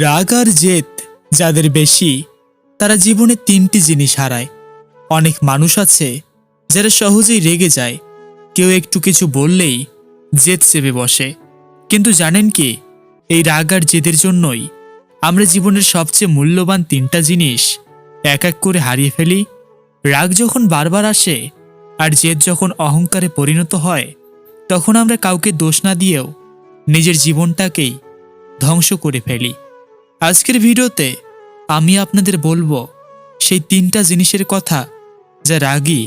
রাগ আর জেদ যাদের বেশি, তারা জীবনে তিনটি জিনিস হারায়। অনেক মানুষ আছে যারা সহজেই রেগে যায়। কেউ একটু কিছু বললেই জেদ চেপে বসে। কিন্তু জানেন কি, এই রাগ আর জেদের জন্যই আমরা জীবনের সবচেয়ে মূল্যবান তিনটা জিনিস এক এক করে হারিয়ে ফেলি। রাগ যখন বারবার আসে আর জেদ যখন অহংকারে পরিণত হয়, তখন আমরা কাউকে দোষ না দিয়েও নিজের জীবনটাকেই ধ্বংস করে ফেলি। আজকের ভিডিওতে আমি আপনাদের বলব, সেই তিনটা জিনিসের কথা যা রাগী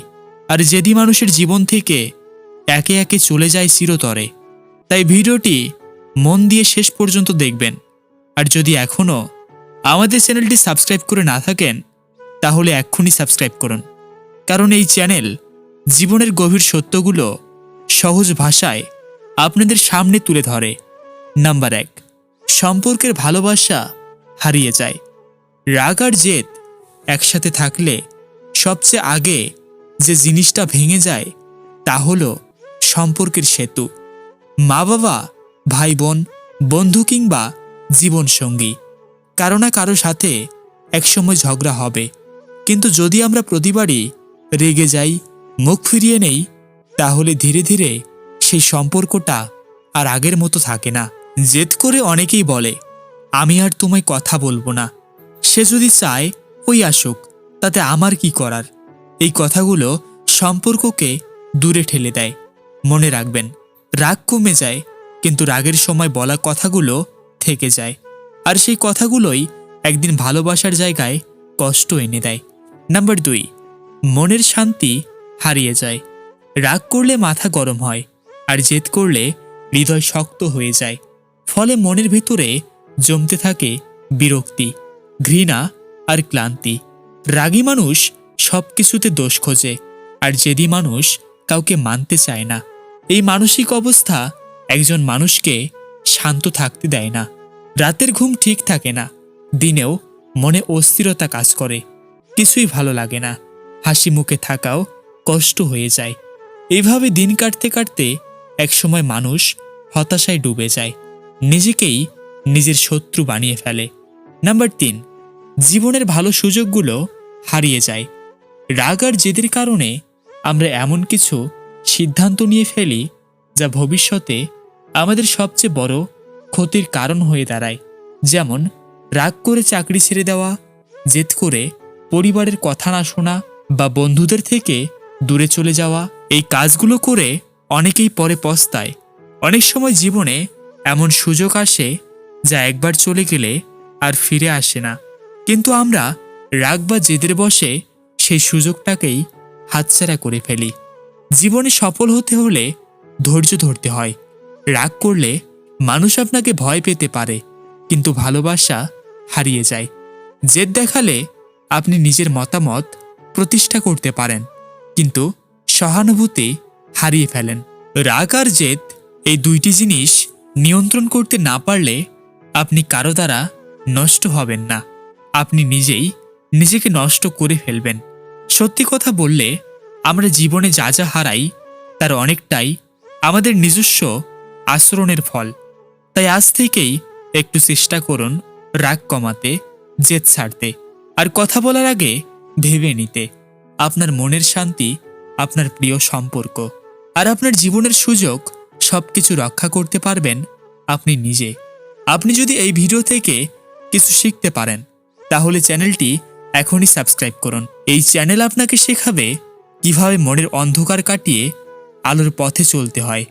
আর জেদি মানুষের জীবন থেকে একে একে চলে যায় চিরতরে। তাই ভিডিওটি মন দিয়ে শেষ পর্যন্ত দেখবেন। আর যদি এখনও আমাদের চ্যানেলটি সাবস্ক্রাইব করে না থাকেন, তাহলে এক্ষুনি সাবস্ক্রাইব করুন। কারণ এই চ্যানেল জীবনের গভীর সত্যগুলো সহজ ভাষায় আপনাদের সামনে তুলে ধরে। নাম্বার এক, সম্পর্কের ভালোবাসা হারিয়ে যায়। রাগ আর জেদ একসাথে থাকলে সবচেয়ে আগে যে জিনিসটা ভেঙে যায় তা হলো সম্পর্কের সেতু। মা বাবা, ভাই বোন, বন্ধু কিংবা জীবনসঙ্গী কারও না কারও সাথে একসময় ঝগড়া হবে। কিন্তু যদি আমরা প্রতিবারই রেগে যাই, মুখ ফিরিয়ে নেই, তাহলে ধীরে ধীরে সেই সম্পর্কটা আর আগের মতো থাকে না। জেদ করে অনেকেই বলে আমি আর তোমায় কথা বলব না। সে যদি চায়, ওই আসুক, তাতে আমার কি করার? এই কথাগুলো সম্পর্ককে দূরে ঠেলে দেয়। মনে রাখবেন, রাগ কমে যায়, কিন্তু রাগের সময় বলা কথাগুলো থেকে যায়। আর সেই কথাগুলোই একদিন ভালোবাসার জায়গায় কষ্ট এনে দেয়। নাম্বার দুই, মনের শান্তি হারিয়ে যায়। রাগ করলে মাথা গরম হয়, আর জেদ করলে হৃদয় শক্ত হয়ে যায়। ফলে মনের ভিতরে জমতে থাকে বিরক্তি, ঘৃণা আর ক্লান্তি। রাগী মানুষ সব কিছুতে দোষ খোঁজে আর জেদি মানুষ কাউকে মানতে চায় না। এই মানসিক অবস্থা একজন মানুষকে শান্ত থাকতে দেয় না। রাতের ঘুম ঠিক থাকে না, দিনেও মনে অস্থিরতা কাজ করে, কিছুই ভালো লাগে না। হাসি মুখে থাকাও কষ্ট হয়ে যায়। এইভাবে দিন কাটতে কাটতে একসময় মানুষ হতাশায় ডুবে যায়। নিজেকেই নিজের শত্রু বানিয়ে ফেলে। নাম্বার তিন, জীবনের ভালো সুযোগগুলো হারিয়ে যায়। রাগ আর জেদের কারণে আমরা এমন কিছু সিদ্ধান্ত নিয়ে ফেলি যা ভবিষ্যতে আমাদের সবচেয়ে বড় ক্ষতির কারণ হয়ে দাঁড়ায়। যেমন, রাগ করে চাকরি ছেড়ে দেওয়া, জেদ করে পরিবারের কথা না শোনা বা বন্ধুদের থেকে দূরে চলে যাওয়া। এই কাজগুলো করে অনেকেই পরে পস্তায়। অনেক সময় জীবনে এমন সুযোগ আসে যা একবার চলে গেলে আর ফিরে আসে না। কিন্তু আমরা রাগ বা জেদের বসে সেই সুযোগটাকেই হাতছাড়া করে ফেলি। জীবনে সফল হতে হলে ধৈর্য ধরতে হয়। রাগ করলে মানুষ আপনাকে ভয় পেতে পারে, কিন্তু ভালোবাসা হারিয়ে যায়। জেদ দেখালে আপনি নিজের মতামত প্রতিষ্ঠা করতে পারেন, কিন্তু সহানুভূতি হারিয়ে ফেলেন। রাগ আর জেদ এই দুইটি জিনিস নিয়ন্ত্রণ করতে না পারলে আপনি কারও দ্বারা নষ্ট হবেন না। আপনি নিজেই নিজেকে নষ্ট করে ফেলবেন। সত্যি কথা বললে, আমরা জীবনে যা যা হারাই, তার অনেকটাই আমাদের নিজস্ব আচরণের ফল। তাই আজ থেকেই একটু চেষ্টা করুন রাগ কমাতে, জেদ ছাড়তে। আর কথা বলার আগে ভেবে নিতে। আপনার মনের শান্তি, আপনার প্রিয় সম্পর্ক। আর আপনার জীবনের সুযোগ সব কিছু রক্ষা করতে পারবেন আপনি নিজে। আপনি যদি এই ভিডিও থেকে কিছু শিখতে পারেন, তাহলে চ্যানেলটি এখনই সাবস্ক্রাইব করুন। এই চ্যানেল আপনাকে শেখাবে কীভাবে মনের অন্ধকার কাটিয়ে আলোর পথে চলতে হয়।